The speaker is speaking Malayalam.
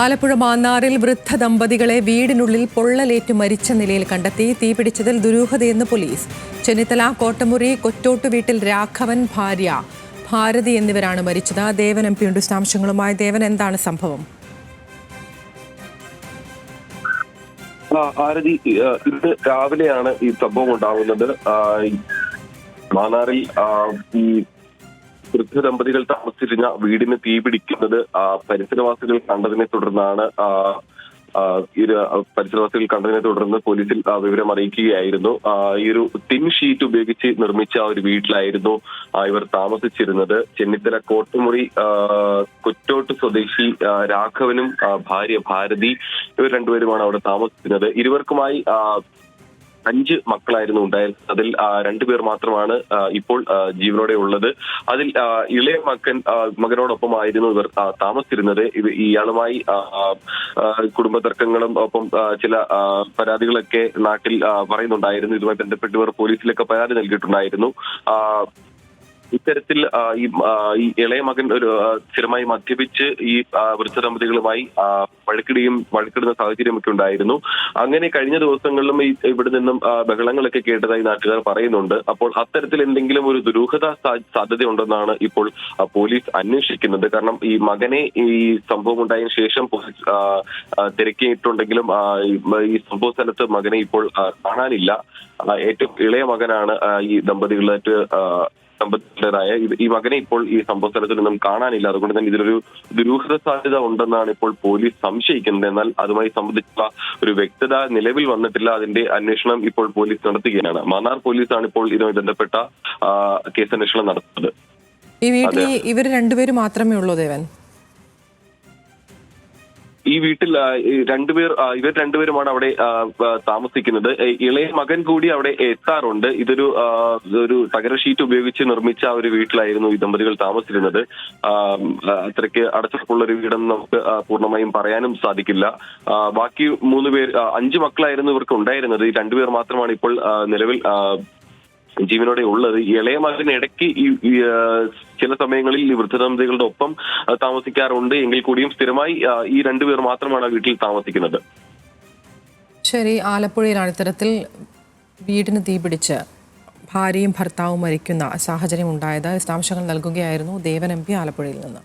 ആലപ്പുഴ മാന്നാറിൽ വൃദ്ധ ദമ്പതികളെ വീടിനുള്ളിൽ പൊള്ളലേറ്റ് മരിച്ച നിലയിൽ കണ്ടെത്തി. തീപിടിച്ചതിൽ ദുരൂഹതയെന്ന് പോലീസ്. ചെന്നിത്തല കോട്ടമുറി കൊറ്റോട്ട് വീട്ടിൽ രാഘവൻ ഭാര്യ. ഭാരതി എന്നിവരാണ് മരിച്ചത്. ദേവൻ എം പിയുണ്ട് വിശദാംശങ്ങളുമായി ദേവൻ എന്താണ് സംഭവം? ആ, ഇന്ന് രാവിലെയാണ് ഈ സംഭവം ഉണ്ടാകുന്നത്. മാന്നാറിൽ ഈ വൃദ്ധ ദമ്പതികൾ താമസിച്ചിരുന്ന വീടിന് തീപിടിക്കുന്നത് പരിസരവാസികൾ കണ്ടതിനെ തുടർന്നാണ് പരിസരവാസികൾ കണ്ടതിനെ തുടർന്ന് പോലീസിൽ വിവരം അറിയിക്കുകയായിരുന്നു. ഈ ഒരു ടിൻ ഷീറ്റ് ഉപയോഗിച്ച് നിർമ്മിച്ച ഒരു വീട്ടിലായിരുന്നു ഇവർ താമസിച്ചിരുന്നത്. ചെന്നിത്തല കോട്ടുമുറി കൊറ്റോട്ട് സ്വദേശി രാഘവനും ഭാര്യ ഭാരതി ഇവർ രണ്ടുപേരുമാണ് അവിടെ താമസിക്കുന്നത്. ഇരുവർക്കുമായി അഞ്ച് മക്കളായിരുന്നു ഉണ്ടായിരുന്നത് അതിൽ രണ്ടുപേർ മാത്രമാണ് ഇപ്പോൾ ജീവനോടെ ഉള്ളത്. അതിൽ ഇളയ മകൻ മകനോടൊപ്പമായിരുന്നു ഇവർ താമസിച്ചിരുന്നത്. ഇയാളുമായി കുടുംബ തർക്കങ്ങളും ഒപ്പം ചില പരാതികളൊക്കെ നാട്ടിൽ പറയുന്നുണ്ടായിരുന്നു. ഇതുമായി ബന്ധപ്പെട്ട് ഇവർ പോലീസിലൊക്കെ പരാതി നൽകിയിട്ടുണ്ടായിരുന്നു. ഇത്തരത്തിൽ ഈ ഈ ഇളയ മകൻ ഒരു സ്ഥിരമായി മദ്യപിച്ച് ഈ വൃദ്ധ ദമ്പതികളുമായി വഴക്കിടുകയും വഴക്കിടുന്ന സാഹചര്യമൊക്കെ ഉണ്ടായിരുന്നു. അങ്ങനെ കഴിഞ്ഞ ദിവസങ്ങളിലും ഈ ഇവിടെ നിന്നും ബഹളങ്ങളൊക്കെ കേട്ടതായി നാട്ടുകാർ പറയുന്നുണ്ട്. അപ്പോൾ അത്തരത്തിൽ എന്തെങ്കിലും ഒരു ദുരൂഹത സാധ്യത ഉണ്ടെന്നാണ് ഇപ്പോൾ പോലീസ് അന്വേഷിക്കുന്നത്. കാരണം ഈ മകനെ ഈ സംഭവം ഉണ്ടായതിനു ശേഷം പോലീസ് തിരക്കിയിട്ടുണ്ടെങ്കിലും ഈ സംഭവ സ്ഥലത്ത് മകനെ ഇപ്പോൾ കാണാനില്ല. ഏറ്റവും ഇളയ മകനാണ് ഈ ദമ്പതികളായിട്ട് ദമ്പതികളുടേതായ ഈ മകനെ ഇപ്പോൾ ഈ സംഭവ സ്ഥലത്ത് നിന്നും കാണാനില്ല. അതുകൊണ്ട് തന്നെ ഇതിലൊരു ദുരൂഹത സാധ്യത ഉണ്ടെന്നാണ് ഇപ്പോൾ പോലീസ് സംശയിക്കുന്നത്. എന്നാൽ അതുമായി സംബന്ധിച്ചുള്ള ഒരു വ്യക്തത നിലവിൽ വന്നിട്ടില്ല. അതിന്റെ അന്വേഷണം ഇപ്പോൾ പോലീസ് നടത്തുകയാണ്. മാന്നാർ പോലീസാണ് ഇപ്പോൾ ഇതുമായി ബന്ധപ്പെട്ട കേസന്വേഷണം നടത്തുന്നത്. ഈ വീട്ടിൽ ഇവർ രണ്ടുപേരും മാത്രമേ ഉള്ളൂ ദേവൻ? ഈ വീട്ടിൽ രണ്ടുപേർ ഇവർ രണ്ടുപേരുമാണ് അവിടെ താമസിക്കുന്നത്. ഇളയ മകൻ കൂടി അവിടെ എത്താറുണ്ട്. ഇതൊരു ഒരു തകര ഷീറ്റ് ഉപയോഗിച്ച് നിർമ്മിച്ച ഒരു വീട്ടിലായിരുന്നു ഈ ദമ്പതികൾ താമസിച്ചിരുന്നത്. അത്രയ്ക്ക് അടച്ചുറപ്പുള്ള ഒരു വീടെന്ന് നമുക്ക് പൂർണമായും പറയാനും സാധിക്കില്ല. ബാക്കി മൂന്ന് പേർ അഞ്ച് മക്കളായിരുന്നു ഇവർക്ക് ഉണ്ടായിരുന്നത്. ഈ രണ്ടുപേർ മാത്രമാണ് ഇപ്പോൾ നിലവിൽ ജീവനോടെ ഉള്ളത്. ഇളയ മകന് ഇടയ്ക്ക് ഈ ചില സമയങ്ങളിൽ ഈ വൃദ്ധദമ്പതികളുടെ ഒപ്പം താമസിക്കാറുണ്ട്. എങ്കിൽ കൂടിയും സ്ഥിരമായി ഈ രണ്ടുപേർ മാത്രമാണ് വീട്ടിൽ താമസിക്കുന്നത്. ശരി. ആലപ്പുഴയിലാണ് ഇത്തരത്തിൽ വീടിന് തീപിടിച്ച് ഭാര്യയും ഭർത്താവും മരിക്കുന്ന സാഹചര്യം ഉണ്ടായത് വിശദാംശങ്ങൾ നൽകുകയായിരുന്നു ദേവൻ എം പി ആലപ്പുഴയിൽ നിന്ന്.